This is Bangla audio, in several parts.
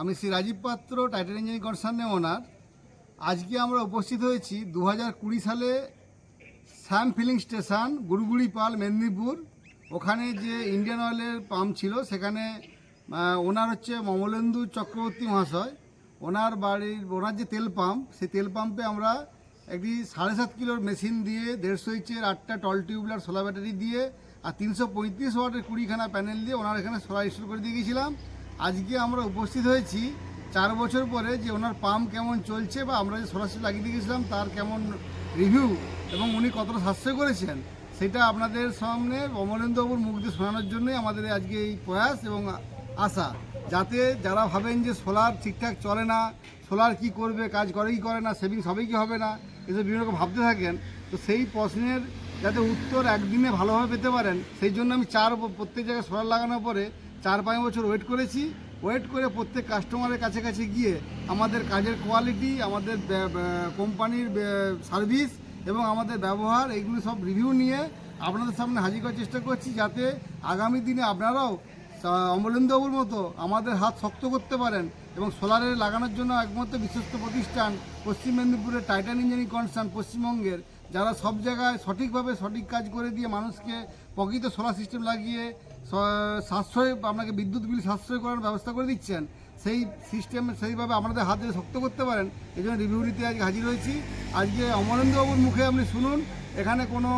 আমি শ্রী রাজীব পাত্র টাইটান ইঞ্জিনিয়ারিং কনসার্নে ওনার আজকে আমরা উপস্থিত হয়েছি দু হাজার কুড়ি সালে Sam filling station Gurguri Pal, Medinipur. ওখানে যে ইন্ডিয়ান অয়েলের পাম্প ছিল, সেখানে ওনার হচ্ছে মমলেন্দু চক্রবর্তী মহাশয়। ওনার বাড়ির, ওনার যে তেল পাম্প সেই তেল পাম্পে আমরা একটি সাড়ে সাত কিলোর মেশিন দিয়ে দেড়শো ইঞ্চের আটটা টল টিউবলার সোলার ব্যাটারি দিয়ে আর তিনশো পঁয়ত্রিশ ওয়াটের কুড়িখানা প্যানেল দিয়ে ওনার এখানে সোলার ইনস্টল করে দিয়ে গিয়েছিলাম। আজকে আমরা উপস্থিত হয়েছি চার বছর পরে যে ওনার পাম্প কেমন চলছে বা আমরা যে সরাসরি লাগিয়ে দিয়ে গেছিলাম, তার কেমন রিভিউ এবং উনি কতটা সাশ্রয় করেছেন, সেটা আপনাদের সামনে অমলেন্দ্রবাবুর মুখ দিয়ে শোনানোর জন্যই আমাদের আজকে এই প্রয়াস এবং আশা। যাতে যারা ভাবেন যে সোলার ঠিকঠাক চলে না, সোলার কি করবে, কাজ করে কি করে না সেভিংস হবে কি হবে না, এসব বিভিন্ন রকম ভাবতে থাকেন, তো সেই প্রশ্নের যাতে উত্তর একদিনে ভালোভাবে পেতে পারেন, সেই জন্য আমি চার প্রত্যেক জায়গায় সোলার লাগানোর পরে চার পাঁচ বছর ওয়েট করেছি। ওয়েট করে প্রত্যেক কাস্টমারের কাছে কাছে গিয়ে আমাদের কাজের কোয়ালিটি আমাদের কোম্পানির সার্ভিস এবং আমাদের ব্যবহার এইগুলো সব রিভিউ নিয়ে আপনাদের সামনে হাজির করার চেষ্টা করছি যাতে আগামী দিনে আপনারাও অমলেন্দুবাবুর মতো আমাদের হাত শক্ত করতে পারেন এবং সোলারে লাগানোর জন্য একমাত্র বিশ্বস্ত প্রতিষ্ঠান পশ্চিম মেদিনীপুরের টাইটান ইঞ্জিনিয়ারিং কনসার্ন পশ্চিমবঙ্গের যারা সব জায়গায় সঠিকভাবে সঠিক কাজ করে দিয়ে মানুষকে প্রকৃত সোলার সিস্টেম লাগিয়ে সাশ্রয়, আপনাকে বিদ্যুৎ বিল সাশ্রয় করার ব্যবস্থা করে দিচ্ছেন, সেই সিস্টেম সেইভাবে আপনাদের হাত দিয়ে শক্ত করতে পারেন, এই জন্য রিভিউ নিতে আজকে হাজির হয়েছি। আজকে অমরেন্দ্রবাবুর মুখে আপনি শুনুন, এখানে কোনো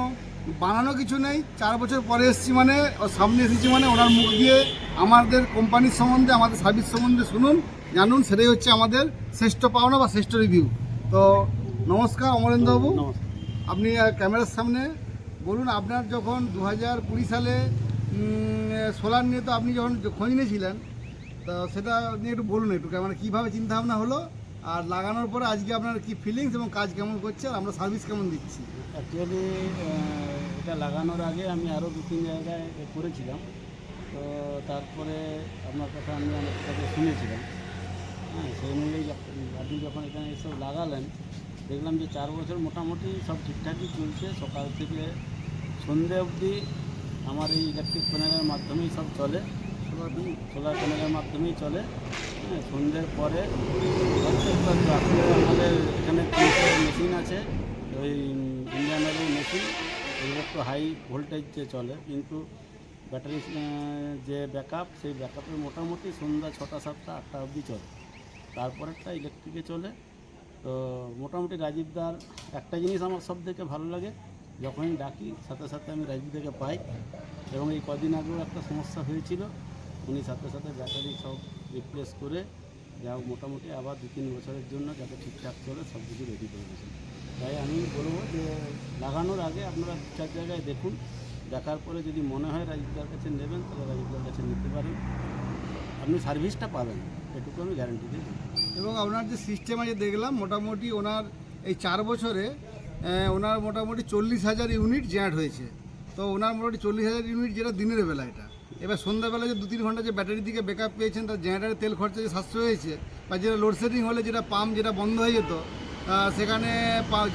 বানানো কিছু নেই, চার বছর পরে এসেছি মানে সামনে এসেছি মানে ওনার মুখ দিয়ে আমাদের কোম্পানির সম্বন্ধে, আমাদের সার্ভিস সম্বন্ধে শুনুন, জানুন, সেটাই হচ্ছে আমাদের শ্রেষ্ঠ পাওনা বা শ্রেষ্ঠ রিভিউ তো নমস্কার অমরেন্দ্রবাবু। আপনি ক্যামেরার সামনে বলুন, আপনার যখন দু হাজার কুড়ি সালে সোলার নিয়ে তো আপনি যখন খোঁজ নিয়েছিলেন, তো সেটা নিয়ে একটু বলুন একটু মানে কীভাবে চিন্তাভাবনা হলো, আর লাগানোর পরে আজকে আপনার কি ফিলিংস এবং কাজ কেমন করছে, আর আমরা সার্ভিস কেমন দিচ্ছি? অ্যাকচুয়ালি এটা লাগানোর আগে আমি আরও দু তিন জায়গায় করেছিলাম। তো তারপরে আপনার কথা আমি অনেক কাছে শুনেছিলাম। হ্যাঁ সেই অনুযায়ী আপনি যখন এখানে এসব লাগালেন দেখলাম যে চার বছর মোটামুটি সব ঠিকঠাকই চলছে। সকাল থেকে সন্ধে অবধি আমার এই ইলেকট্রিক প্যানেলের মাধ্যমেই সব চলে। সোলার প্যানেলের মাধ্যমেই চলে। হ্যাঁ সন্ধ্যের পরে আমাদের এখানে মেশিন আছে। ওই ইন্ডিয়ান অয়েলের মেশিন এগুলো একটু হাই ভোল্টেজ যে চলে। কিন্তু ব্যাটারি যে ব্যাকআপ সেই ব্যাকআপে মোটামুটি সন্ধ্যা ছটা, সাতটা, আটটা অবধি চলে। তারপরেরটা ইলেকট্রিকে চলে। তো মোটামুটি রাজীবদার একটা জিনিস আমার সব থেকে ভালো লাগে, যখনই ডাকি সাথে সাথে আমি রাজীবদাকে পাই। এবং এই কদিন আগেও একটা সমস্যা হয়েছিল, উনি সাথে সাথে ব্যাটারি সব রিপ্লেস করে যা মোটামুটি আবার দু তিন বছরের জন্য যাতে ঠিকঠাক চলে সব কিছু রেডি করে দিয়েছেন। তাই আমি বলব যে লাগানোর আগে আপনারা দু চার জায়গায় দেখুন, দেখার পরে যদি মনে হয় রাজীবদার কাছে নেবেন, তাহলে রাজীবদার কাছে নিতে পারেন। আপনি সার্ভিসটা পাবেন, এটুকু আমি গ্যারান্টি দিই এবং আপনার যে সিস্টেম আছে, দেখলাম, মোটামুটি ওনার এই চার বছরে ওনার মোটামুটি চল্লিশ হাজার ইউনিট জেনারেট হয়েছে। তো ওনার মোটামুটি চল্লিশ হাজার ইউনিট যেটা দিনের বেলা এটা। এবার সন্ধ্যাবেলা যে দু তিন ঘণ্টা যে ব্যাটারি দিকে ব্যাকআপ পেয়েছেন, তার জেনারেটারের তেল খরচা যে সাশ্রয় হয়েছে, বা যেটা লোডশেডিং হলে যেটা পাম্প যেটা বন্ধ হয়ে যেত সেখানে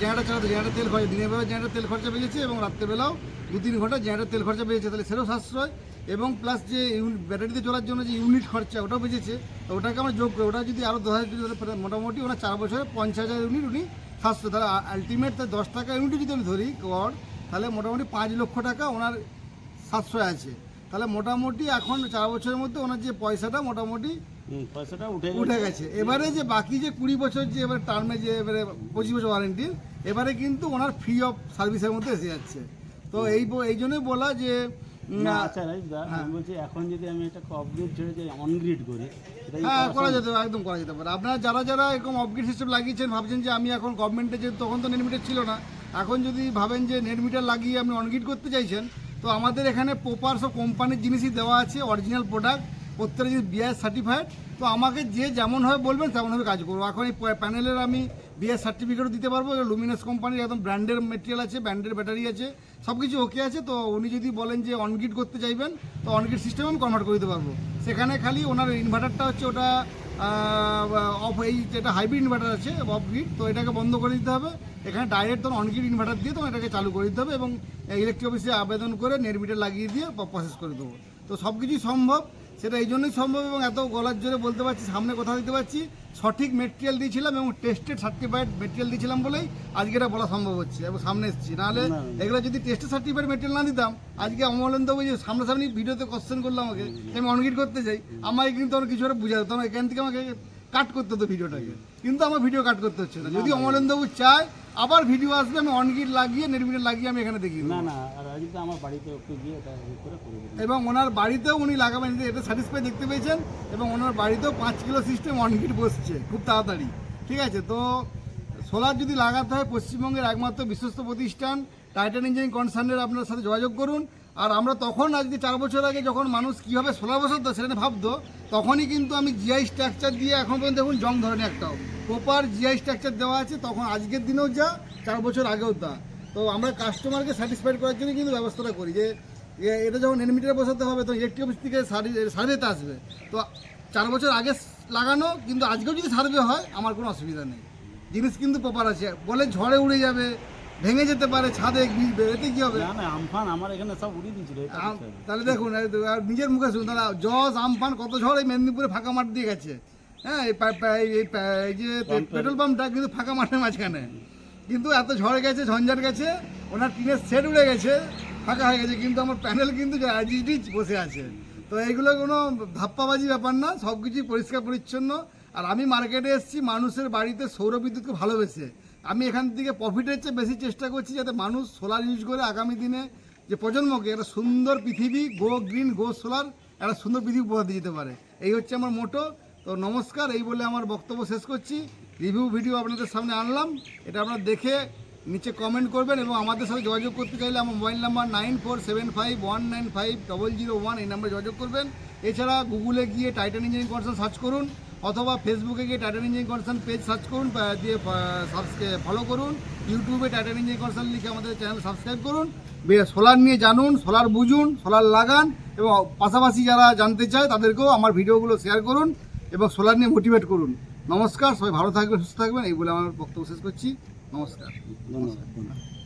জেনারেটার চালাতো জেনারেটার তেল খরচা, দিনের বেলা জেনারেটার তেল খরচা বেড়েছে এবং রাত্রেবেলাও দু তিন ঘণ্টা জেনারেটার তেল খরচা বেড়েছে, তাহলে সেটাও সাশ্রয়। এবং প্লাস যে ইউনিট ব্যাটারিতে চলার জন্য যে ইউনিট খরচা ওটাও বেঁচেছে। তো ওটাকে আমরা যোগ করি ওটা যদি আরও দশ হাজার মোটামুটি ওনার চার বছরে পঞ্চাশ হাজার ইউনিট উনি সাশ্রয় তাহলে আলটিমেট তার দশ টাকা ইউনিট যদি আমি ধরি গড় তাহলে মোটামুটি পাঁচ লক্ষ টাকা ওনার সাশ্রয় আছে। তাহলে মোটামুটি এখন চার বছরের মধ্যে ওনার যে পয়সাটা মোটামুটি পয়সাটা উঠে উঠে গেছে। এবারে যে বাকি যে কুড়ি বছর যে এবারে টার্মে যে এবারে পঁচিশ বছর ওয়ারেন্টির এবারে কিন্তু ওনার ফ্রি অফ সার্ভিসের মধ্যে এসে যাচ্ছে। তো এই এই জন্যই বলা যে না আচ্ছা রাইজদা আমি বলছি এখন যদি আমি এটাকে অফগ্রিড ছেড়ে যে অনগ্রিড করি হ্যাঁ করা যেতে পারে একদম করা যেতে পারে। আপনারা যারা যারা এরকম অপগ্রেড সিস্টেম লাগিয়েছেন ভাবছেন যে আমি এখন গভর্নমেন্টে যে তখন তো নেট মিটার ছিল না। এখন যদি ভাবেন যে নেট মিটার লাগিয়ে আপনি অনগ্রিড করতে চাইছেন তো আমাদের এখানে প্রপার সব কোম্পানির জিনিসই দেওয়া আছে অরিজিনাল প্রোডাক্ট প্রত্যেকটা জিনিস বিআই সার্টিফাইড তো আমাকে যে যেমনভাবে বলবেন তেমনভাবে কাজ করব। এখন এই প্যানেলের আমি বিআই সার্টিফিকেটও দিতে পারব লুমিনাস কোম্পানির একদম ব্র্যান্ডের মেটেরিয়াল আছে ব্র্যান্ডের ব্যাটারি আছে সব কিছু ওকে আছে। তো উনি যদি বলেন যে অনগ্রিড করতে চাইবেন, তো অনগ্রিড সিস্টেম আমি কনভার্ট করে দিতে পারব। সেখানে খালি ওনার ইনভার্টারটা হচ্ছে ওটা অফ এই যেটা হাইব্রিড ইনভার্টার আছে অফ গ্রিড তো এটাকে বন্ধ করে দিতে হবে। এখানে ডাইরেক্ট তখন অনগ্রিড ইনভার্টার দিয়ে তখন এটাকে চালু করে দিতে হবে এবং ইলেকট্রিক অফিসে আবেদন করে নেট মিটার লাগিয়ে দিয়ে প্রসেস করে দেবো। তো সব কিছুই সম্ভব। সেটা এই জন্যই সম্ভব এবং এত গলার জোরে বলতে পারছি সামনে কথা দিতে পারছি। সঠিক মেটেরিয়াল দিয়েছিলাম এবং টেস্টেড সার্টিফাইড মেটেরিয়াল দিয়েছিলাম বলেই আজকে এটা বলা সম্ভব হচ্ছে এবং সামনে এসেছি। নাহলে। এগুলো যদি টেস্টেড সার্টিফাইড মেটেরিয়াল না দিতাম আজকে অমলেন্দু যে সামনাসামনি ভিডিওতে কোশ্চেন করলাম আমাকে আমি অনগিট করতে চাই। আমাকে কিন্তু আমার কিছু একটা বুঝাতে তখন এখান থেকে আমাকে কাট করতে হতো ভিডিওটাকে। কিন্তু আমার ভিডিও কাট করতে হচ্ছে না। যদি অমলেন্দু চায় আবার ভিডিও আসবে আমি অনগিট লাগিয়ে নেটমিটার লাগিয়ে আমি এখানে দেখি না না আমার বাড়িতে একটু গিয়ে এটা করে করে এবং ওনার বাড়িতেও উনি লাগাবেন এটা স্যাটিসফাই দেখতে পেয়েছেন এবং ওনার বাড়িতেও পাঁচ কিলো সিস্টেম অনগিট বসছে খুব তাড়াতাড়ি। ঠিক আছে তো সোলার যদি লাগাতে হয় পশ্চিমবঙ্গের একমাত্র বিশ্বস্ত প্রতিষ্ঠান টাইটান ইঞ্জিনিয়ারিং কনসার্নের আপনার সাথে যোগাযোগ করুন। আর আমরা তখন আজকে চার বছর আগে যখন মানুষ কীভাবে সোলার বসাতো সেটা ভাবতো, তখনই কিন্তু আমি জিআই স্ট্রাকচার দিয়ে এখন পর্যন্ত দেখুন জং ধরেনি একটাও। প্রপার জিআই স্ট্রাকচার দেওয়া আছে, তখন আজকের দিনেও যা, চার বছর আগেও তা। তো আমরা কাস্টমারকে স্যাটিসফাইড করার জন্য কিন্তু ব্যবস্থাটা করি যে এটা যখন এনমিটারে বসাতে হবে তো ইলেকট্রিক অফিস থেকে সার্ভেতে আসবে। তো চার বছর আগে লাগানো, কিন্তু আজকেও যদি সার্ভে হয়, আমার কোনো অসুবিধা নেই। জিনিস কিন্তু প্রপার আছে। বলে ঝড়ে উড়ে যাবে ভেঙে যেতে পারে ছাদে ভিজবে এতে কি হবে? না না আমফান আমার এখানে সব উড়িয়ে দিয়েছিল। তাহলে দেখুন আর নিজের মুখে শুনুন তাহলে জজ আমফান কত ঝড় এই মেদিনীপুরে ফাঁকা মাঠ দিয়ে গেছে। হ্যাঁ এই এই- যে পেট্রোল পাম্পটা কিন্তু ফাঁকা মাঠের মাঝখানে। কিন্তু এত ঝড় গেছে ঝঞ্ঝাট গেছে ওনার টিনের সেট উড়ে গেছে ফাঁকা হয়ে গেছে কিন্তু আমার প্যানেল কিন্তু অ্যাজিটিজ বসে আছে। তো এইগুলো কোনো ধাপ্পাবাজি ব্যাপার না সব কিছুই পরিষ্কার পরিচ্ছন্ন। আর আমি মার্কেটে এসেছি মানুষের বাড়িতে সৌর বিদ্যুৎকে ভালোবেসে। আমি এখান থেকে প্রফিটের চেয়ে বেশি চেষ্টা করছি যাতে মানুষ সোলার ইউজ করে আগামী দিনে যে প্রজন্মকে একটা সুন্দর পৃথিবী গো গ্রিন গো সোলার একটা সুন্দর পৃথিবী উপহার দিয়ে যেতে পারে। এই হচ্ছে আমার মোটো তো নমস্কার, এই বলে আমার বক্তব্য শেষ করছি। রিভিউ ভিডিও আপনাদের সামনে আনলাম। এটা আপনারা দেখে নিচে কমেন্ট করবেন এবং আমাদের সাথে যোগাযোগ করতে চাইলে আমার mobile number nine four seven five one nine five double zero one এই নাম্বারে যোগাযোগ করবেন। এছাড়া গুগলে গিয়ে টাইটান ইঞ্জিনিয়ারিং কনসার্ন সার্চ করুন। অথবা ফেসবুকে গিয়ে Titan engineering concern page search করুন দিয়ে ফলো করুন। ইউটিউবে টাইটান ইঞ্জিনিয়ারিং কনসার্ন লিখে আমাদের চ্যানেল সাবস্ক্রাইব করুন। সোলার নিয়ে জানুন সোলার বুঝুন সোলার লাগান এবং পাশাপাশি যারা জানতে চায় তাদেরকেও আমার ভিডিওগুলো শেয়ার করুন এবং সোলার নিয়ে মোটিভেট করুন। নমস্কার, সবাই ভালো থাকবেন, সুস্থ থাকবেন, এই বলে আমার বক্তব্য শেষ করছি। নমস্কার। ধন্যবাদ।